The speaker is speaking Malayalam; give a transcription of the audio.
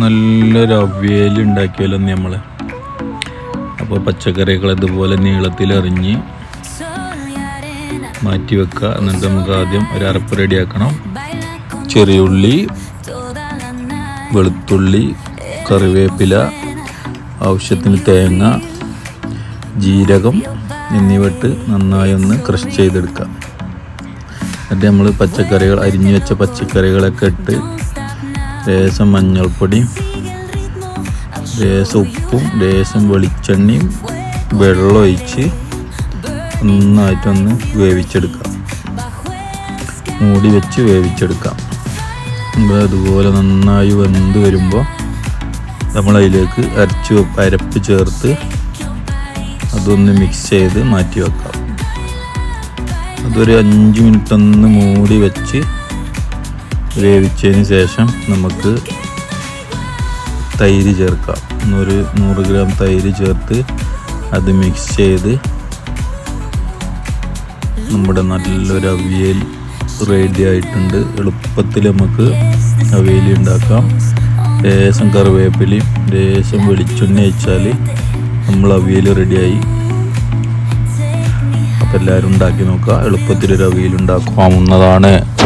നല്ലൊരു അവിയൽ ഉണ്ടാക്കിയല്ലോ നമ്മൾ അപ്പോൾ പച്ചക്കറികൾ ഇതുപോലെ നീളത്തിൽ എറിഞ്ഞ് മാറ്റി വെക്കുക. എന്നിട്ട് നമുക്ക് ആദ്യം ഒരു അരപ്പ് റെഡിയാക്കണം. ചെറിയുള്ളി വെളുത്തുള്ളി കറിവേപ്പില ആവശ്യത്തിന് തേങ്ങ ജീരകം എന്നിവട്ട് നന്നായി ഒന്ന് ക്രഷ് ചെയ്തെടുക്കുക. എന്നിട്ട് നമ്മൾ പച്ചക്കറികൾ അരിഞ്ഞു വെച്ച പച്ചക്കറികളൊക്കെ ഇട്ട് ലേശം മഞ്ഞൾപ്പൊടിയും ലേശം ഉപ്പും ലേശം വെളിച്ചെണ്ണയും വെള്ളം ഒഴിച്ച് നന്നായിട്ടൊന്ന് വേവിച്ചെടുക്കാം. മൂടി വെച്ച് വേവിച്ചെടുക്കാം. അതുപോലെ നന്നായി വെന്ത് വരുമ്പോൾ നമ്മൾ അതിലേക്ക് അരച്ച് അരപ്പ് ചേർത്ത് അതൊന്ന് മിക്സ് ചെയ്ത് മാറ്റി വെക്കാം. അതൊരു അഞ്ച് മിനിറ്റ് ഒന്ന് മൂടി വെച്ച് വേവിച്ചതിന് ശേഷം നമുക്ക് തൈര് ചേർക്കാം. ഒരു നൂറ് ഗ്രാം തൈര് ചേർത്ത് അത് മിക്സ് ചെയ്ത് നമ്മുടെ നല്ലൊരു അവിയൽ റെഡി ആയിട്ടുണ്ട്. എളുപ്പത്തിൽ നമുക്ക് അവിയൽ ഉണ്ടാക്കാം. ലേശം കറിവേപ്പിലയും ലേശം വെളിച്ചെണ്ണ ഒഴിച്ചാൽ നമ്മൾ അവിയൽ റെഡിയായി അപ്പോൾ എല്ലാവരും ഉണ്ടാക്കി നോക്കുക. എളുപ്പത്തിലൊരു അവിയൽ ഉണ്ടാക്കാവുന്നതാണ്.